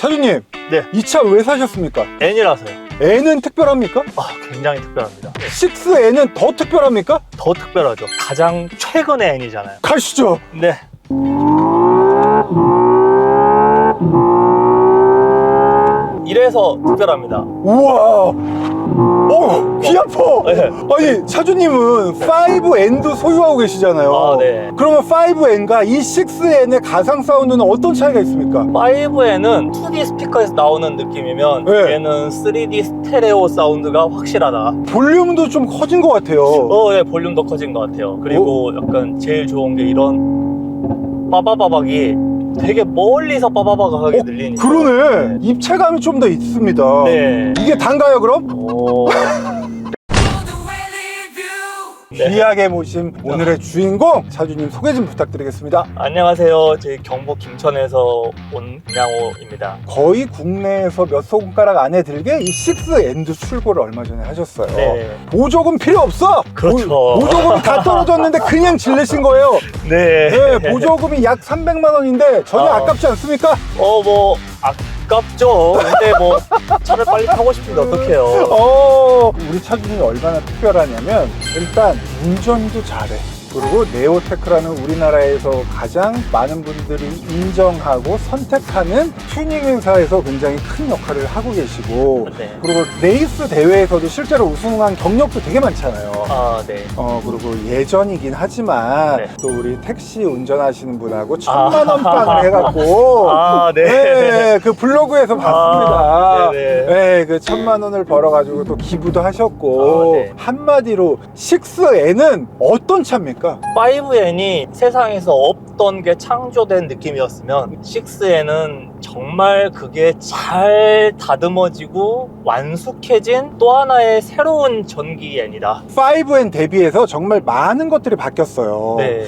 차주님, 네. 이 차 왜 사셨습니까? N이라서요. N은 특별합니까? 아, 굉장히 특별합니다. 6N은 더 특별합니까? 더 특별하죠. 가장 최근의 N이잖아요. 가시죠. 네. 이래서 특별합니다. 우와. 어, 귀 아파. 네. 아니, 차주님은 5N도 소유하고 계시잖아요. 아, 네. 그러면 5N과 이 6N의 가상 사운드는 어떤 차이가 있습니까? 5에는 2D 스피커에서 나오는 느낌이면 네. 얘는 3D 스테레오 사운드가 확실하다. 볼륨도 좀 커진 것 같아요. 어, 예, 볼륨도 커진 것 같아요. 그리고 약간 제일 좋은 게 이런 빠바바박이 되게 멀리서 빠바바박하게 어, 들리니까. 그러네. 입체감이 좀 더 있습니다. 네. 이게 단가요, 그럼? 오. 네. 귀하게 모신 오늘의 주인공 차주님 소개 좀 부탁드리겠습니다. 안녕하세요. 저희 경북 김천에서 온 김양호입니다. 거의 국내에서 몇 손가락 안에 들게 이 6N도 출고를 얼마 전에 하셨어요. 네. 보조금 필요 없어. 그렇죠. 보, 조금이 다 떨어졌는데 그냥 질르신 거예요. 네. 네, 보조금이 약 300만 원인데 전혀 어. 아깝지 않습니까? 어, 뭐, 아깝죠. 근데 뭐, 차를 빨리 타고 싶은데 어떡해요. 어, 우리 차주님이 얼마나 특별하냐면 일단 운전도 잘해. 그리고 네오테크라는 우리나라에서 가장 많은 분들이 인정하고 선택하는 튜닝 회사에서 굉장히 큰 역할을 하고 계시고 네. 그리고 레이스 대회에서도 실제로 우승한 경력도 되게 많잖아요. 아, 네. 어 그리고 예전이긴 하지만 네. 또 우리 택시 운전하시는 분하고 천만 원 아. 빵을 해갖고 아, 네. 네, 그 블로그에서 봤습니다. 아, 네 네. 네, 그 천만 원을 벌어가지고 또 기부도 하셨고 아, 네. 한마디로 6N은 어떤 차입니까? 5N이 세상에서 없던 게 창조된 느낌이었으면 6N은 정말 그게 잘 다듬어지고 완숙해진 또 하나의 새로운 전기 N이다. 5N 대비해서 정말 많은 것들이 바뀌었어요. 네.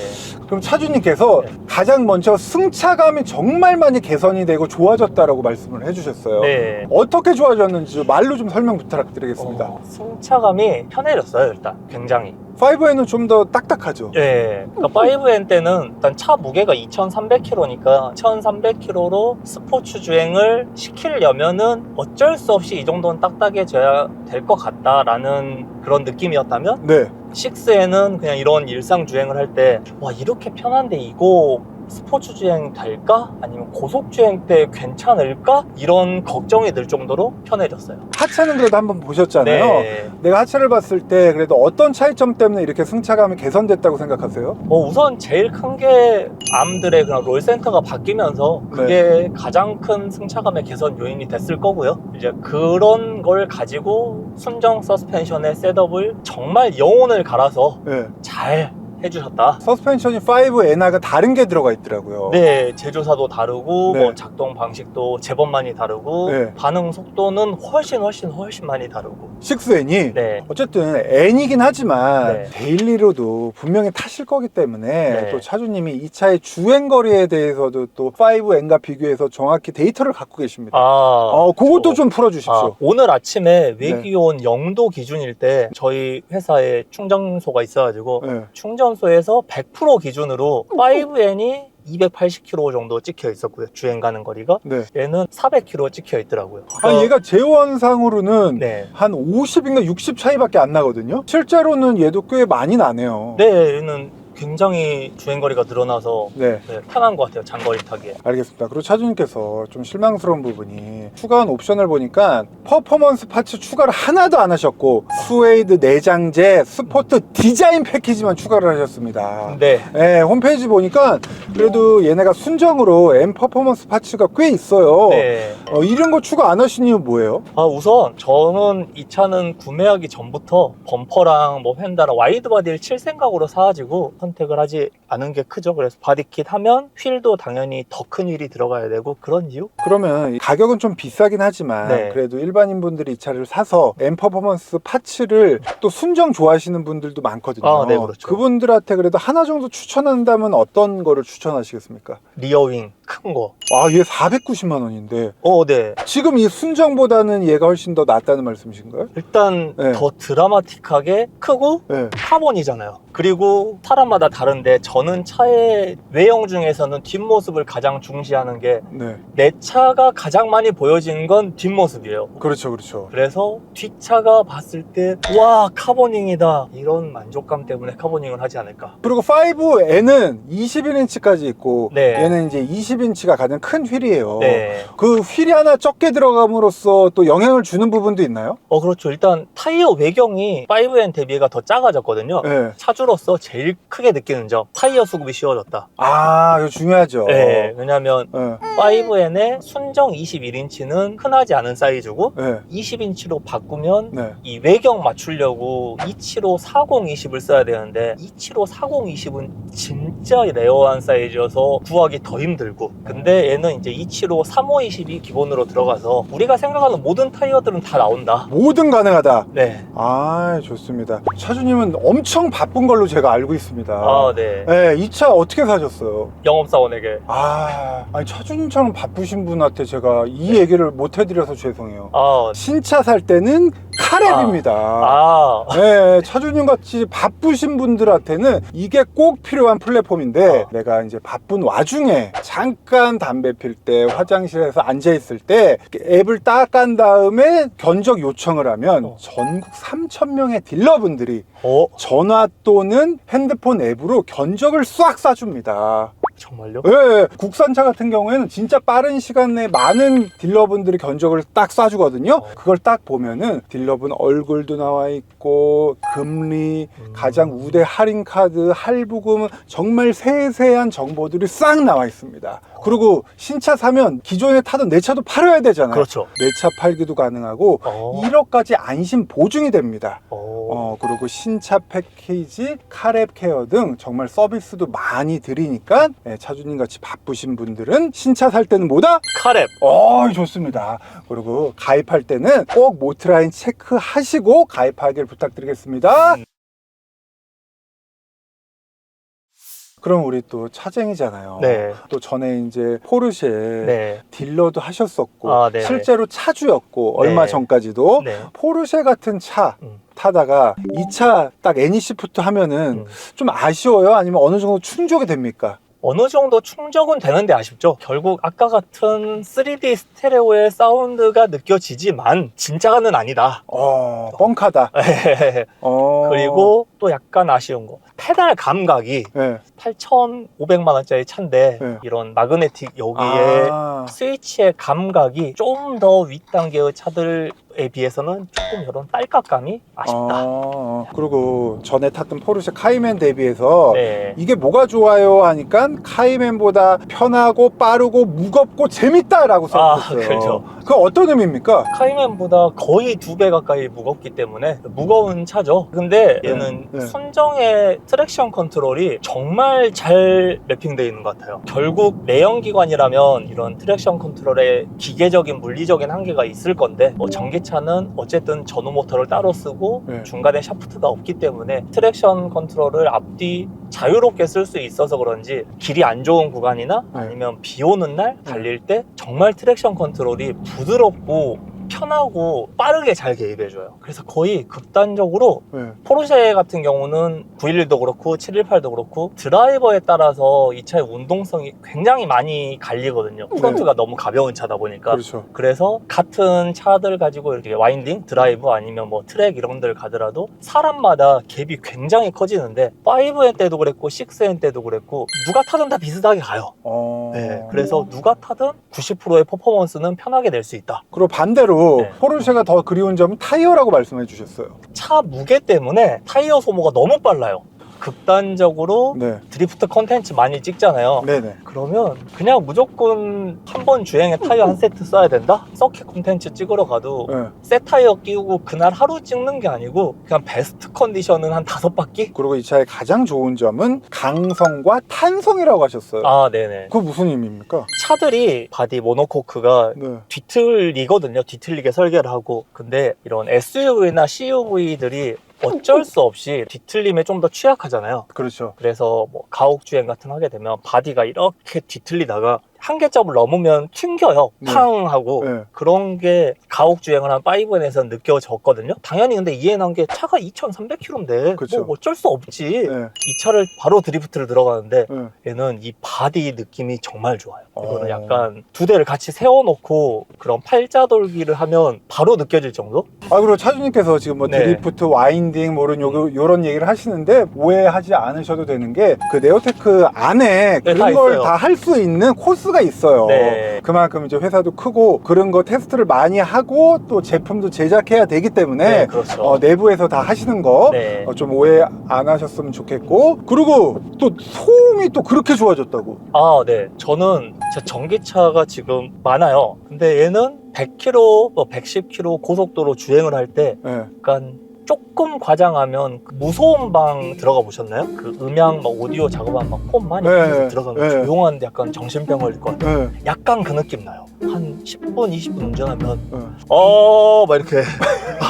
그럼 차주님께서 네. 가장 먼저 승차감이 정말 많이 개선이 되고 좋아졌다라고 말씀을 해주셨어요. 네. 어떻게 좋아졌는지 말로 좀 설명 부탁드리겠습니다. 어, 승차감이 편해졌어요, 일단. 굉장히. 5N은 좀 더 딱딱하죠. 예. 그러니까 5N 때는 일단 차 무게가 2,300kg니까 2,300kg로 스포츠 주행을 시키려면은 어쩔 수 없이 이 정도는 딱딱해져야 될 것 같다라는 그런 느낌이었다면 네. 6에는 그냥 이런 일상 주행을 할 때 와 이렇게 편한데 이거 스포츠 주행 될까? 아니면 고속 주행 때 괜찮을까? 이런 걱정이 들 정도로 편해졌어요. 하차는 그래도 한번 보셨잖아요. 네. 내가 하차를 봤을 때 그래도 어떤 차이점 때문에 이렇게 승차감이 개선됐다고 생각하세요? 뭐 우선 제일 큰 게 암들의 그런 롤 센터가 바뀌면서 그게 가장 큰 승차감의 개선 요인이 됐을 거고요. 이제 그런 걸 가지고 순정 서스펜션의 셋업을 정말 영혼을 갈아서 네. 잘 해주셨다. 서스펜션이 5N하고 다른 게 들어가 있더라고요. 네, 제조사도 다르고 네. 뭐 작동 방식도 제법 많이 다르고 네. 반응 속도는 훨씬 훨씬 훨씬 많이 다르고. 6N이 네. 어쨌든 N이긴 하지만 네. 데일리로도 분명히 타실 거기 때문에 네. 또 차주님이 이 차의 주행 거리에 대해서도 또 5N과 비교해서 정확히 데이터를 갖고 계십니다. 아, 어, 그것도 저- 좀 풀어주십시오. 아, 오늘 아침에 네. 외기온 0도 기준일 때 저희 회사에 충전소가 있어가지고 네. 충전 소에서 100% 기준으로 5N이 280km 정도 찍혀 있었고요. 주행 가는 거리가. 네. 얘는 400km 찍혀 있더라고요. 아니 얘가 제원상으로는 네. 한 50인가 60 차이밖에 안 나거든요. 실제로는 얘도 꽤 많이 나네요. 네, 얘는 굉장히 주행 거리가 늘어나서 네. 네, 편한 것 같아요. 장거리 타기에. 알겠습니다. 그리고 차주님께서 좀 실망스러운 부분이 추가한 옵션을 보니까 퍼포먼스 파츠 추가를 하나도 안 하셨고 스웨이드 내장재 스포트 디자인 패키지만 추가를 하셨습니다. 네. 네, 홈페이지 보니까 그래도 얘네가 순정으로 M 퍼포먼스 파츠가 꽤 있어요. 네. 어, 이런 거 추가 안 하신 이유 뭐예요? 아, 우선 저는 이 차는 구매하기 전부터 범퍼랑 뭐 휀다랑 와이드 바디를 칠 생각으로 사가지고 선택을 하지 않은 게 크죠. 그래서 바디킷 하면 휠도 당연히 더 큰 휠이 들어가야 되고 그런 이유? 그러면 가격은 좀 비싸긴 하지만 네. 그래도 일반인 분들이 이 차를 사서 M 퍼포먼스 파츠를 또 순정 좋아하시는 분들도 많거든요. 아, 네, 그렇죠. 분들한테 그래도 하나 정도 추천한다면 어떤 거를 추천하시겠습니까? 리어윙 큰 거. 아, 얘 490만 원인데 어, 네. 지금 이 순정보다는 얘가 훨씬 더 낫다는 말씀이신가요? 일단 네. 더 드라마틱하게 크고 네. 카본이잖아요. 그리고 사람마다 다른데 전 저는 차의 외형 중에서는 뒷모습을 가장 중시하는 게 내 네. 차가 가장 많이 보여지는 건 뒷모습이에요. 그렇죠, 그렇죠. 그래서 뒷차가 봤을 때 와 카보닝이다 이런 만족감 때문에 카보닝을 하지 않을까. 그리고 5N은 21인치까지 있고 네. 얘는 이제 20인치가 가장 큰 휠이에요. 네. 그 휠이 하나 적게 들어감으로써 또 영향을 주는 부분도 있나요? 어 그렇죠. 일단 타이어 외경이 5N 대비가 더 작아졌거든요. 네. 차주로서 제일 크게 느끼는 점 타이어 수급이 쉬워졌다. 아, 이거 중요하죠. 네, 왜냐하면 네. 5N의 순정 21인치는 흔하지 않은 사이즈고 네. 20인치로 바꾸면 네. 이 외경 맞추려고 275 4020을 써야 되는데 275 4020은 진짜 레어한 사이즈여서 구하기 더 힘들고 근데 얘는 이제 275 3520이 기본으로 들어가서 우리가 생각하는 모든 타이어들은 다 나온다 뭐든 가능하다. 네. 아, 좋습니다. 차주님은 엄청 바쁜 걸로 제가 알고 있습니다. 아, 네. 네, 이 차 어떻게 사셨어요? 영업사원에게 아, 아니 차주님처럼 바쁘신 분한테 제가 이 얘기를 못 해드려서 죄송해요. 아, 신차 살 때는 카랩입니다. 아, 네, 차주님 같이 바쁘신 분들한테는 이게 꼭 필요한 플랫폼인데 어. 내가 이제 바쁜 와중에 잠깐 담배 필 때 화장실에서 앉아 있을 때 앱을 딱 깐 다음에 견적 요청을 하면 어. 전국 3천 명의 딜러분들이 어, 전화 또는 핸드폰 앱으로 견적을 싹 쏴줍니다. 정말요? 예, 국산차 같은 경우에는 진짜 빠른 시간 내에 많은 딜러분들이 견적을 딱 쏴주거든요. 어. 그걸 딱 보면은 딜러분 얼굴도 나와 있고 금리, 음. 가장 우대 할인 카드, 할부금 정말 세세한 정보들이 싹 나와 있습니다. 그리고 신차 사면 기존에 타던 내 차도 팔아야 되잖아요. 그렇죠. 내 차 팔기도 가능하고 어, 1억까지 안심 보증이 됩니다. 어, 어, 그리고 신차 패키지, 카랩 케어 등 정말 서비스도 많이 드리니까 예, 차주님 같이 바쁘신 분들은 신차 살 때는 뭐다? 카랩. 어, 좋습니다. 그리고 가입할 때는 꼭 모트라인 체크하시고 가입하길 부탁드리겠습니다. 음. 그럼 우리 또 차쟁이잖아요. 네. 또 전에 이제 포르쉐 네. 딜러도 하셨었고 아, 네네. 실제로 차주였고 얼마 네. 전까지도 네. 포르쉐 같은 차 음. 타다가 이 차 딱 애니시프트 하면은 음. 좀 아쉬워요? 아니면 어느 정도 충족이 됩니까? 어느 정도 충족은 되는데 아쉽죠. 결국 아까 같은 3D 스테레오의 사운드가 느껴지지만 진짜가는 아니다. 어, 뻥카다. 어. 그리고 또 약간 아쉬운 거. 페달 감각이 네. 8,500만 원짜리 차인데 네. 이런 마그네틱 여기에 아, 스위치의 감각이 좀 더 윗단계의 차들에 비해서는 조금 이런 딸깍감이 아쉽다. 어, 그리고 전에 탔던 포르쉐 카이맨 대비해서 네. 이게 뭐가 좋아요 하니까 카이맨보다 편하고 빠르고 무겁고 재밌다라고 아, 써있어요. 그렇죠. 그 어떤 의미입니까? 카이맨보다 거의 두 배 가까이 무겁기 때문에 무거운 차죠. 근데 얘는 네, 네. 순정의 트랙션 컨트롤이 정말 잘 랩핑되어 있는 것 같아요. 결국 내연기관이라면 이런 트랙션 컨트롤에 기계적인 물리적인 한계가 있을 건데 뭐 전기차는 어쨌든 전후 모터를 따로 쓰고 네. 중간에 샤프트 가 없기 때문에 트랙션 컨트롤을 앞뒤 자유롭게 쓸 수 있어서 그런지 길이 안 좋은 구간이나 네. 아니면 비 오는 날 달릴 때 정말 트랙션 컨트롤이 부드럽고 편하고 빠르게 잘 개입해줘요. 그래서 거의 극단적으로 네. 포르쉐 같은 경우는 911도 그렇고 718도 그렇고 드라이버에 따라서 이 차의 운동성이 굉장히 많이 갈리거든요. 프론트가 너무 가벼운 차다 보니까. 그렇죠. 그래서 같은 차들 가지고 이렇게 와인딩, 드라이브 아니면 뭐 트랙 이런 데를 가더라도 사람마다 갭이 굉장히 커지는데 5N 때도 그랬고 6N 때도 그랬고 누가 타든 다 비슷하게 가요. 어... 네, 그래서 누가 타든 90%의 퍼포먼스는 편하게 낼 수 있다. 그리고 반대로 네. 포르쉐가 더 그리운 점은 타이어라고 말씀해 주셨어요. 차 무게 때문에 타이어 소모가 너무 빨라요. 극단적으로 네. 드리프트 컨텐츠 많이 찍잖아요. 네네. 그러면 그냥 무조건 한 번 주행에 타이어 한 세트 써야 된다? 서킷 콘텐츠 찍으러 가도 네. 새 타이어 끼우고 그날 하루 찍는 게 아니고 그냥 베스트 컨디션은 한 다섯 바퀴? 그리고 이 차의 가장 좋은 점은 강성과 탄성이라고 하셨어요. 아 네네 그거 무슨 의미입니까? 차들이 바디 모노코크가 네. 뒤틀리거든요 뒤틀리게 설계를 하고 근데 이런 SUV나 CUV들이 어쩔 수 없이 뒤틀림에 좀 더 취약하잖아요 그렇죠. 그래서 뭐 가옥 주행 같은 거 하게 되면 바디가 이렇게 뒤틀리다가 한계점을 넘으면 튕겨요. 네. 팡 하고 네. 그런 게 가옥 주행을 한 5N에서 느껴졌거든요. 당연히 근데 이해한 게 차가 2,300km인데 그쵸. 뭐 어쩔 수 없지. 네. 이 차를 바로 드리프트를 들어가는데 네. 얘는 이 바디 느낌이 정말 좋아요. 이거는 어. 약간 두 대를 같이 세워놓고 그런 팔자 돌기를 하면 바로 느껴질 정도? 아 그리고 차주님께서 지금 뭐 네. 드리프트, 와인딩 뭐 이런 요, 요런 얘기를 하시는데 오해하지 않으셔도 되는 게 그 네오테크 안에 네, 그런 다 걸 있어요. 다 할 수 있는 코스 가 있어요. 네. 그만큼 이제 회사도 크고 그런 거 테스트를 많이 하고 또 제품도 제작해야 되기 때문에 네, 그렇죠. 어, 내부에서 다 하시는 거 네. 어, 좀 오해 안 하셨으면 좋겠고 그리고 또 소음이 또 그렇게 좋아졌다고 아, 네. 저는 제 전기차가 지금 많아요. 근데 얘는 100km, 뭐 110km 고속도로 주행을 할때 네. 약간 조금 과장하면 그 무소음 방 들어가 보셨나요? 그 음향, 막 오디오 작업한 막폰 많이 네, 들어가면 네. 조용한데 약간 정신병 걸릴 것 같아요. 네. 약간 그 느낌 나요. 한 10분, 20분 운전하면 네. 어, 막 이렇게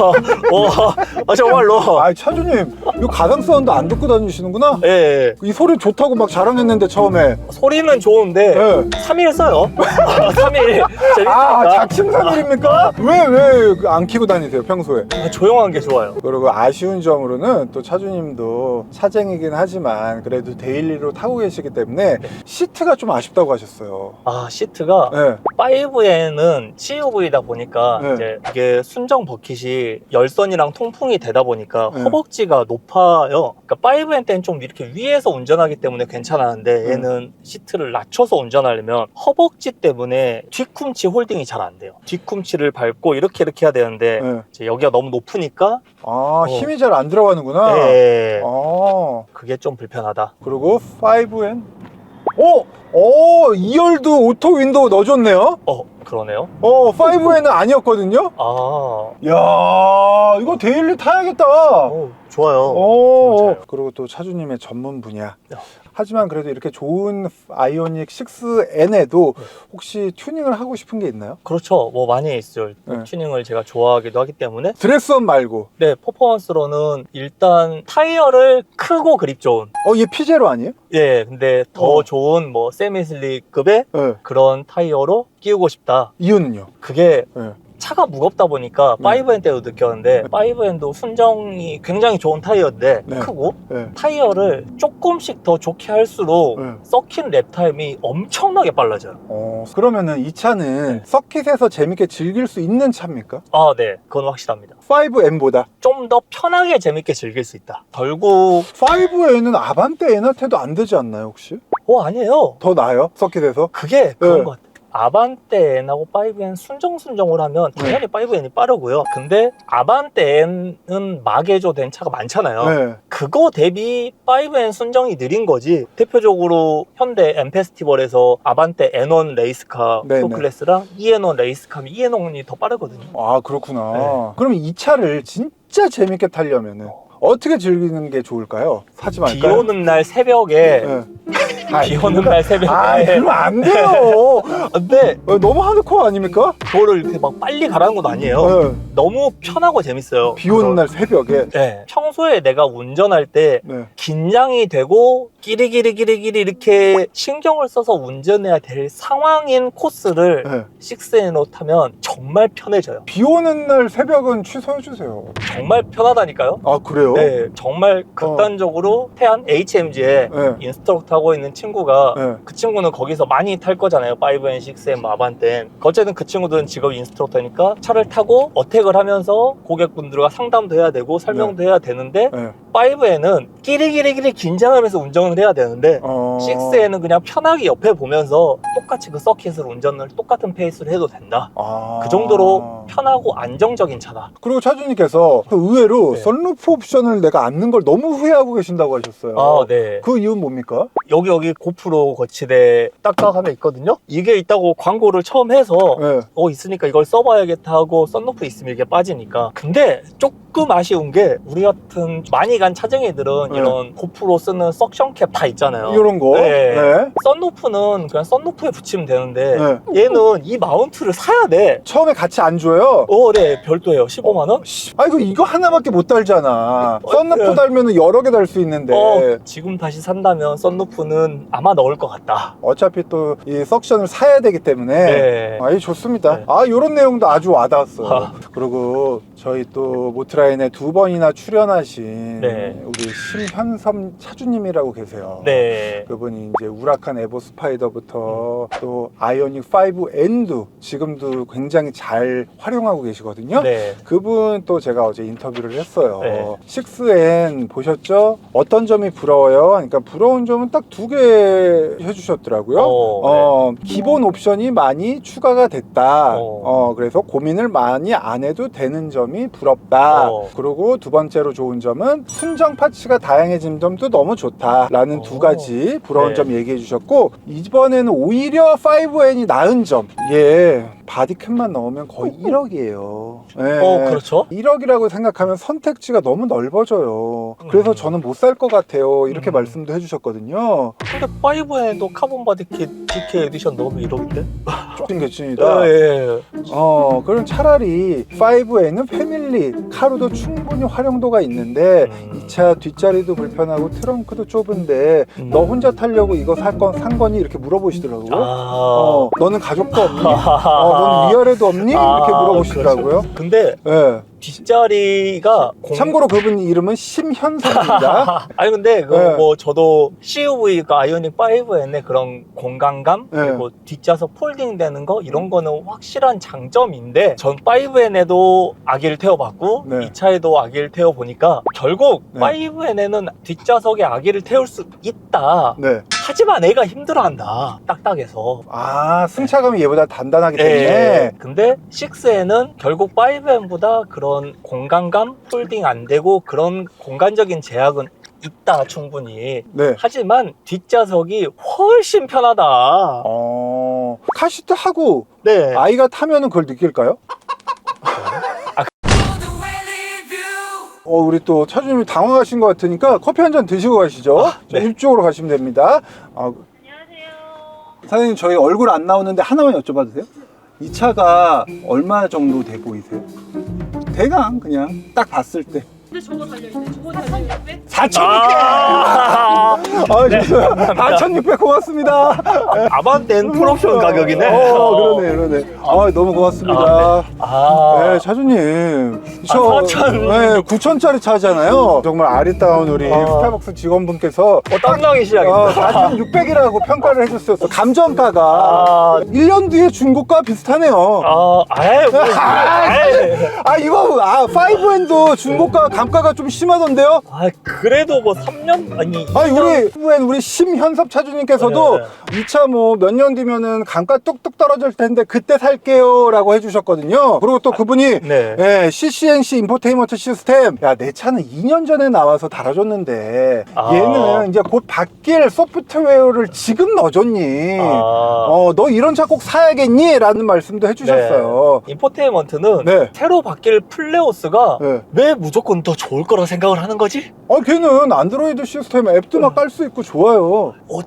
어, 아, 정말로 아 차주님 이거 가상 사운드 안 듣고 다니시는구나 예, 예. 이 소리 좋다고 막 자랑했는데 처음에 소리는 좋은데 네. 3일 써요. 3일 재밌으니까 아 작심삼일입니까? 왜 왜 안 키고 다니세요 평소에? 아, 조용한 게 좋아요. 그리고 아쉬운 점으로는 또 차주님도 차쟁이긴 하지만 그래도 데일리로 타고 계시기 때문에 시트가 좀 아쉽다고 하셨어요. 아 시트가 네. 5에는 CUV다 보니까 네. 이제 이게 순정 버킷이 열선이랑 통풍이 되다 보니까 네. 허벅지가 높아요. 그러니까 5N 때는 좀 이렇게 위에서 운전하기 때문에 괜찮았는데 네. 얘는 시트를 낮춰서 운전하려면 허벅지 때문에 뒤꿈치 홀딩이 잘 안 돼요. 뒤꿈치를 밟고 이렇게 이렇게 해야 되는데 네. 이제 여기가 너무 높으니까 아 힘이 잘 안 들어가는구나. 예, 아 그게 좀 불편하다. 그리고 5N 어? 어 2열도 오토 윈도우 넣어줬네요. 어 그러네요. 어 5N은 아니었거든요. 아 야 이거 데일리 타야겠다. 어, 좋아요. 오. 그리고 또 차주님의 전문 분야. 야. 하지만 그래도 이렇게 좋은 아이오닉 6N에도 네. 혹시 튜닝을 하고 싶은 게 있나요? 그렇죠. 뭐 많이 있어요. 뭐 네. 튜닝을 제가 좋아하기도 하기 때문에. 드레스업 말고. 네, 퍼포먼스로는 일단 타이어를 크고 그립 좋은. 어, 얘 피제로 아니에요? 예, 근데 더 어. 좋은 뭐 세미슬릭급의 네. 그런 타이어로 끼우고 싶다. 이유는요? 그게 네. 차가 무겁다 보니까 네. 5N 때도 느꼈는데 5N도 순정이 굉장히 좋은 타이어인데 네. 크고 네. 타이어를 조금씩 더 좋게 할수록 네. 썩힌 랩 타임이 엄청나게 빨라져요. 어, 그러면은 이 차는 네. 서킷에서 재밌게 즐길 수 있는 차입니까? 아, 네. 그건 확실합니다. 5N보다. 좀 더 편하게 재밌게 즐길 수 있다. 결국 5N은 아반떼 에나테도 안 되지 않나요, 혹시? 어 아니에요. 더 나아요? 서킷에서? 그게 그런 네. 것 같아. 아반떼 N하고 5N 순정순정을 하면 당연히 5N이 빠르고요. 근데 아반떼 N은 마개조 된 차가 많잖아요. 네. 그거 대비 5N 순정이 느린 거지. 대표적으로 현대 M 페스티벌에서 아반떼 N1 레이스카 네, 프로클래스랑 E-N1 레이스카면 E-N1이 더 빠르거든요. 아, 그렇구나. 네. 그럼 이 차를 진짜 재밌게 타려면은 어떻게 즐기는 게 좋을까요? 사지 비 말까요? 오는 날 새벽에 네. 비 오는 날 새벽에 아, 그러면 안 돼요. 근데 어, 너무 하드코어 아닙니까? 그거를 이렇게 막 빨리 가라는 건 아니에요. 네. 너무 편하고 재밌어요. 비 오는 날 새벽에. 네. 평소에 내가 운전할 때 네. 긴장이 되고 끼리끼리끼리끼리 이렇게 신경을 써서 운전해야 될 상황인 코스를 네. 6N으로 타면 정말 편해져요. 비 오는 날 새벽은 취소해주세요. 정말 편하다니까요. 아, 그래요? 네, 정말 극단적으로 태안 HMG에 네. 인스트럭터 하고 있는 친구가 네. 그 친구는 거기서 많이 탈 거잖아요. 5N, 6N, 뭐 아반떼. 어쨌든 그 친구들은 직업 인스트럭터니까 차를 타고 어택을 하면서 고객분들과 상담도 해야 되고 설명도 해야 되는데 네. 5N은 끼리끼리끼리 긴장하면서 운전을 해야 되는데 어... 6N은 그냥 편하게 옆에 보면서 똑같이 그 서킷을 운전을 똑같은 페이스로 해도 된다. 아... 그 정도로 편하고 안정적인 차다. 그리고 차주님께서 또 의외로 네. 썬루프 옵션을 내가 안는 걸 너무 후회하고 계신다고 하셨어요. 아, 네. 그 이유는 뭡니까? 여기 여기 고프로 거치대 딱딱함에 있거든요. 이게 있다고 광고를 처음 해서 네. 어 있으니까 이걸 써봐야겠다 하고 썬루프 있으면 이게 빠지니까. 근데 조금 아쉬운 게 우리 같은 많이 간 차쟁이들은 네. 이런 고프로 쓰는 석션 캡 다 있잖아요. 이런 거. 네. 네. 썬루프는 그냥 썬루프에 붙이면 되는데 네. 얘는 이 마운트를 사야 돼. 처음에 같이 안 줘요? 어, 네, 별도예요. 15만 원? 아이고 이거 하나밖에 못 달잖아. 어, 썬루프 그래. 달면 여러 개 달 수 있는데 어, 지금 다시 산다면 썬루프는 아마 넣을 것 같다. 어차피 또 이 석션을 사야 되기 때문에 네. 아 이 좋습니다. 네. 아 이런 내용도 아주 와닿았어. 아. 그리고 저희 또 모트라인에 두 번이나 출연하신 네. 우리 심현섬 차주님이라고 계세요. 네. 그분이 이제 우라칸 에보 스파이더부터 또 아이오닉 5N도 지금도 굉장히 잘 활용하고 계시거든요. 네. 그분 또 제가 어제 인터뷰를 했어요. 네. 6N 보셨죠? 어떤 점이 부러워요? 그러니까 부러운 점은 딱 두 개 해주셨더라고요. 어, 어, 기본 옵션이 많이 추가가 됐다. 어. 어, 그래서 고민을 많이 안 해도 되는 점이 부럽다. 어. 그리고 두 번째로 좋은 점은 순정 파츠가 다양해진 점도 너무 좋다라는 어. 두 가지 부러운 네. 점 얘기해 주셨고 이번에는 오히려 5N이 나은 점. 예. 바디캡만 넣으면 거의 1억이에요. 예. 어, 그렇죠. 1억이라고 생각하면 선택지가 너무 넓어져요. 그래서 음. 저는 못 살 것 같아요. 이렇게 음. 말씀도 해주셨거든요. 근데 5에도 카본 바디킷 DK 에디션 넣으면 이러는데? 좀 개친이다. 아, 예. 어, 그럼 차라리 5에는 패밀리 카로도 충분히 활용도가 있는데 음. 이차 뒷자리도 불편하고 트렁크도 좁은데 음. 너 혼자 타려고 이거 살건산 거니 이렇게 물어보시더라고요. 아. 어, 너는 가족도 없니? 어, 넌 위아래도 없니? 아, 이렇게 물어보시더라고요. 그렇죠. 근데 예. 뒷자리가 공... 참고로 그분 이름은 심현선입니다. 아니 근데 그 네. 뭐 저도 CUV가 아이오닉 5N의 그런 공간감 네. 그리고 뒷좌석 폴딩 되는 거 이런 거는 확실한 장점인데 전 5N에도 아기를 태워봤고 네. 이 차에도 아기를 태워 보니까 결국 네. 5N에는 뒷좌석에 아기를 태울 수 있다 네. 하지만 애가 힘들어한다 딱딱해서 아, 승차감이 얘보다 단단하기 때문에. 예. 근데 6에는 결국 5N보다 그런 공간감 폴딩 안 되고 그런 공간적인 제약은 있다 충분히 네. 하지만 뒷좌석이 훨씬 편하다 어, 카시트 하고 네 아이가 타면은 그걸 느낄까요? 어, 우리 또 차주님이 당황하신 것 같으니까 커피 한 잔 드시고 가시죠. 아, 네. 좀 이쪽으로 가시면 됩니다. 아, 사장님 저희 얼굴 안 나오는데 하나만 여쭤봐도 돼요? 이 차가 얼마 정도 돼 보이세요? 대강 그냥 딱 봤을 때 근데 저거 달려있네. 저거 달려있네. 4,600! 아, 아, 좋습니다. 4,600 고맙습니다. 아반떼는 풀옵션 가격이네 어, 그러네, 그러네. 아, 너무 고맙습니다. 아, 네, 차주님. 저, 아, 4,000. 네, 9천짜리 차잖아요. 정말 아리따운 우리 아. 스타벅스 직원분께서 어, 땀나기 시작했다 어, 4,600이라고 평가를 해줬었어. 감정가가 아, 1년 뒤에 중고가 비슷하네요. 아, 아이, 뭐, 아이, 아, 이거, 아, 5N도 중고가 감가가 좀 심하던데요? 아, 그래도 뭐 3년 아니 아니, 우리, 5N 우리 심현섭 차주님께서도 네. 이 차 뭐 몇 년 뒤면은 감가 뚝뚝 떨어질 텐데 그때 살게요 라고 해주셨거든요. 그리고 또 그분이 네. 예, CCNC 인포테인먼트 시스템. 야, 내 차는 2년 전에 나와서 달아줬는데, 아. 얘는 이제 곧 바뀔 소프트웨어를 지금 넣어줬니? 아, 어, 너 이런 차 꼭 사야겠니? 라는 말씀도 해주셨어요. 인포테인먼트는 네. 새로 바뀔 플레오스가 네. 왜 무조건 더 좋을 거라 생각을 하는 거지? 어, 걔는 안드로이드 시스템 앱도 막 깔 수 있고 좋아요. 어,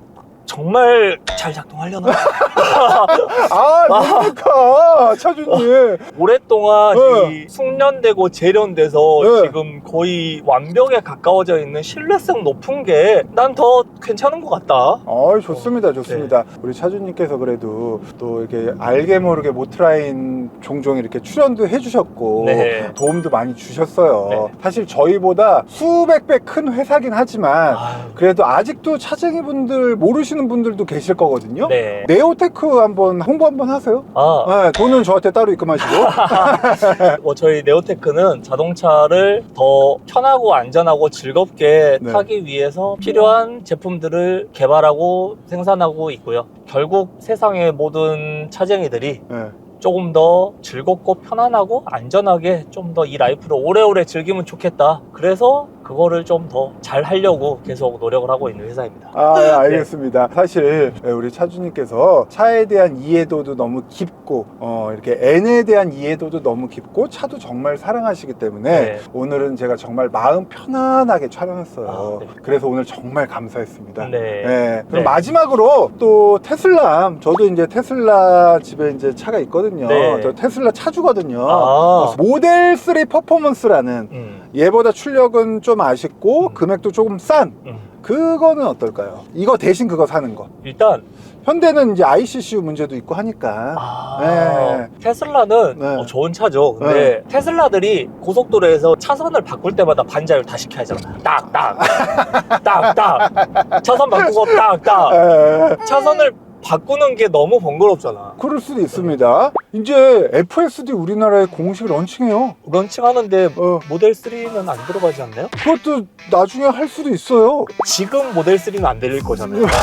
정말 잘 작동하려나? 아, 뭡니까, 차주님. 오랫동안 네. 이 숙련되고 재련돼서 네. 지금 거의 완벽에 가까워져 있는 신뢰성 높은 게 난 더 괜찮은 것 같다. 어, 좋습니다, 좋습니다. 네. 우리 차주님께서 그래도 또 이렇게 알게 모르게 모트라인 종종 이렇게 출연도 해주셨고 네. 도움도 많이 주셨어요. 네. 사실 저희보다 수백 배 큰 회사긴 하지만 아유, 그래도 아직도 차쟁이 분들 모르시는 분들도 계실 거거든요. 네. 네오테크 한번 홍보 한번 하세요. 아, 네, 돈은 저한테 따로 입금하시고. 뭐 저희 네오테크는 자동차를 더 편하고 안전하고 즐겁게 네. 타기 위해서 필요한 제품들을 개발하고 생산하고 있고요. 결국 세상의 모든 차쟁이들이 네. 조금 더 즐겁고 편안하고 안전하게 좀 더 이 라이프를 오래오래 즐기면 좋겠다. 그래서 그거를 좀 더 잘 하려고 계속 노력을 하고 있는 회사입니다. 아, 예, 알겠습니다. 사실 예, 우리 차주님께서 차에 대한 이해도도 너무 깊고 어, 이렇게 N에 대한 이해도도 너무 깊고 차도 정말 사랑하시기 때문에 네. 오늘은 제가 정말 마음 편안하게 촬영했어요. 아, 네. 그래서 오늘 정말 감사했습니다. 네. 네. 그럼 네. 마지막으로 또 테슬라 저도 이제 테슬라 집에 이제 차가 있거든요. 네. 저 테슬라 차주거든요. 아. 모델 3 퍼포먼스라는 음, 얘보다 출력은 좀 아쉽고 음. 금액도 조금 싼 음. 그거는 어떨까요? 이거 대신 그거 사는 거. 일단 현대는 이제 ICCU 문제도 있고 하니까. 아, 네. 테슬라는 네. 어, 좋은 차죠. 근데 테슬라들이 고속도로에서 차선을 바꿀 때마다 반자율 다 시켜야 하잖아. 딱 딱 딱 딱 차선 바꾸고 딱딱 에, 차선을 바꾸는 게 너무 번거롭잖아. 그럴 수도 있습니다. 이제 FSD 우리나라에 공식 런칭해요. 런칭하는데 어, 모델 3는 안 들어가지 않나요? 그것도 나중에 할 수도 있어요. 지금 모델 3는 안 들릴 거잖아요.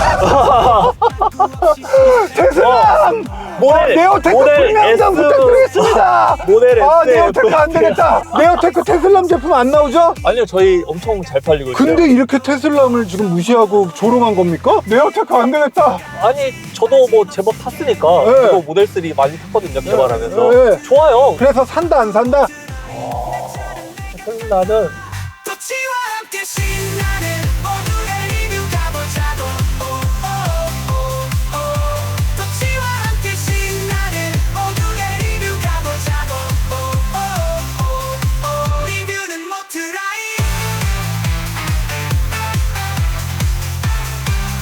테슬라! 모델 네오테크 모델 S 부탁드리겠습니다. 모델 S 아, 네오테크 안 되겠다. 네오테크 테슬람 제품 안 나오죠? 아니요 저희 엄청 잘 팔리고 있어요. 근데 이렇게 테슬람을 지금 무시하고 조롱한 겁니까? 네오테크 안 되겠다. 아니 저도 뭐 제법 탔으니까 네. 저도 모델 3 많이 탔거든요 개발하면서 네. 좋아요. 그래서 산다 안 산다? 테슬라는 터치와 함께